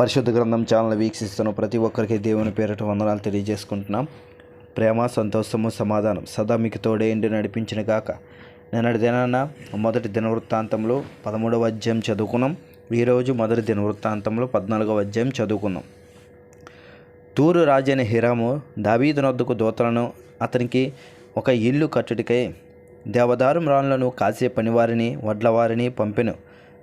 పరిశుద్ధ గ్రంథం ఛానల్ వీక్షిస్తున్న ప్రతి ఒక్కరికి దేవుని పేరట వందనాలు తెలియజేసుకుంటున్నాం. ప్రేమ సంతోషము సమాధానం సదా మీకు తోడేండి నడిపించిన గాక. నిన్నటి దినాన మొదటి దినవృత్తాంతంలో పదమూడవ అధ్యాయం చదువుకున్నాం. ఈరోజు మొదటి దినవృత్తాంతంలో పద్నాలుగవ అధ్యాయం చదువుకున్నాం. తూరు రాజైన హిరాము దావీదునొద్దకు దూతలను అతనికి ఒక ఇల్లు కట్టుడికై దేవదారు మ్రాన్లను కాసే పనివారిని వడ్లవారిని పంపెను.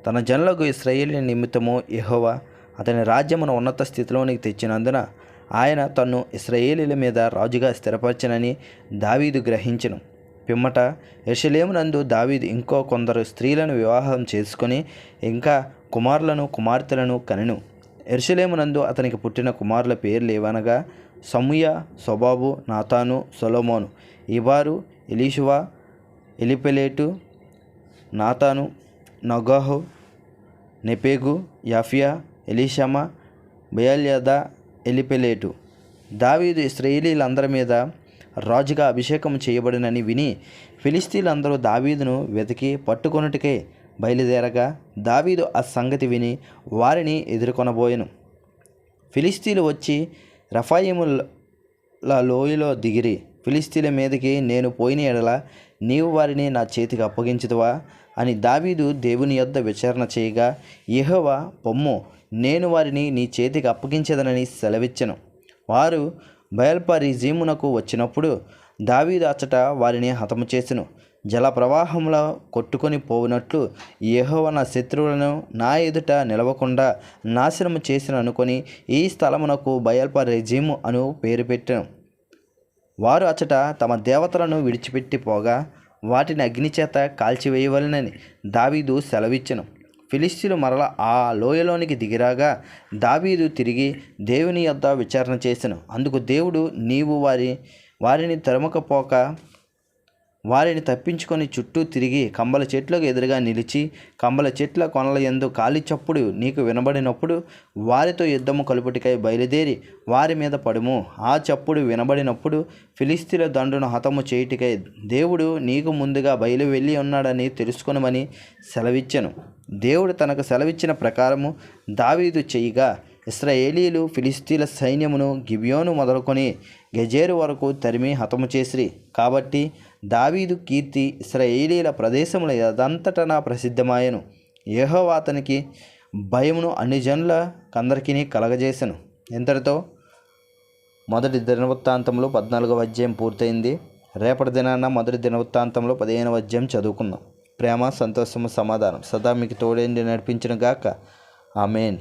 తన జనులకు ఇస్రాయేలీ నిమిత్తము యెహోవా అతని రాజ్యమును ఉన్నత స్థితిలోనికి తెచ్చినందున ఆయన తన్ను ఇస్రాయేలీల మీద రాజుగా స్థిరపరచనని దావీదు గ్రహించను. పిమ్మట యెరూషలేమునందు దావీదు ఇంకో కొందరు స్త్రీలను వివాహం చేసుకొని ఇంకా కుమారులను కుమార్తెలను కనెను. ఎరుసలేమునందు అతనికి పుట్టిన కుమారుల పేర్లు ఏవనగా సమూయ సొబాబు నాతాను సొలోమోను. ఇబారు వారు ఎలీషువా ఎలిపెలేటు నాతాను నగాహు నెపేగు యాఫియా ఎలీషమా బయల్యద ఎలిపెలేటు. దావీదు ఇస్రాయేలీలందరి మీద రాజుగా అభిషేకం చేయబడినని విని ఫిలిస్తీన్లందరూ దావీదును వెతికి పట్టుకొనుటకే బయలుదేరగా దావీదు ఆ సంగతి విని వారిని ఎదుర్కొనబోయెను. ఫిలిస్తీన్లు వచ్చి రఫాయిముల లోయలో దిగిరి. ఫిలిస్తీన్ల మీదకి నేను పోయిన ఎడల నీవు వారిని నా చేతికి అప్పగించుదువా? అని దావీదు దేవుని యొద్ద విచారణ చేయగా యెహోవా పొమ్ము నేను వారిని నీ చేతికి అప్పగించదనని సెలవిచ్చను. వారు బయల్పరిజీమునకు వచ్చినప్పుడు దావీదు అచ్చట వారిని హతము చేసెను. జల ప్రవాహంలో కొట్టుకొని పోవునట్లు యెహోవా నా శత్రువులను నా ఎదుట నిలవకుండా నాశనము చేసిన అనుకొని ఈ స్థలమునకు బయల్పరిజీము అను పేరు పెట్టాను. వారు అచ్చట తమ దేవతలను విడిచిపెట్టి పోగా వాటిని అగ్నిచేత కాల్చివేయవలనని దావీదు సెలవిచ్చెను. ఫిలిస్తీన్లు మరల ఆ లోయలోనికి దిగిరాగా దావీదు తిరిగి దేవుని యొద్ద విచారణ చేసెను. అందుకు దేవుడు నీవు వారి వారిని తరుమకపోక వారిని తప్పించుకొని చుట్టూ తిరిగి కంబల చెట్లకు ఎదురుగా నిలిచి కంబల చెట్ల కొనల ఎందు కాలి చప్పుడు నీకు వినబడినప్పుడు వారితో యుద్ధము కలుపుటికై బయలుదేరి వారి మీద పడుము. ఆ చప్పుడు వినబడినప్పుడు ఫిలిస్తీన్ల దండును హతము చేయుటికై దేవుడు నీకు ముందుగా బయలు వెళ్ళి ఉన్నాడని తెలుసుకొనమని సెలవిచ్చెను. దేవుడు తనకు సెలవిచ్చిన ప్రకారము దావీదు చెయ్యగా ఇస్రాయేలీలు ఫిలిస్తీన్ల సైన్యమును గిబియోను మొదలుకొని గెజేరు వరకు తరిమి హతము చేసిరి. కాబట్టి దావీదు కీర్తి ఇస్రాయేలీల ప్రదేశముల యదంతటనా ప్రసిద్ధమాయను. యెహోవా అతనికి భయమును అన్ని జనులకందరికీ కలగజేసెను. ఇంతటితో మొదటి దినవృత్తాంతంలో పద్నాలుగవ అధ్యాయం పూర్తయింది. రేపటి దినాన మొదటి దినవృత్తాంతంలో పదిహేనవ అధ్యాయం చదువుకుందాం. ప్రేమ సంతోషము సమాధానం. సదా మీకు తోడేండి నడిపించిన గాక ఆమెన్.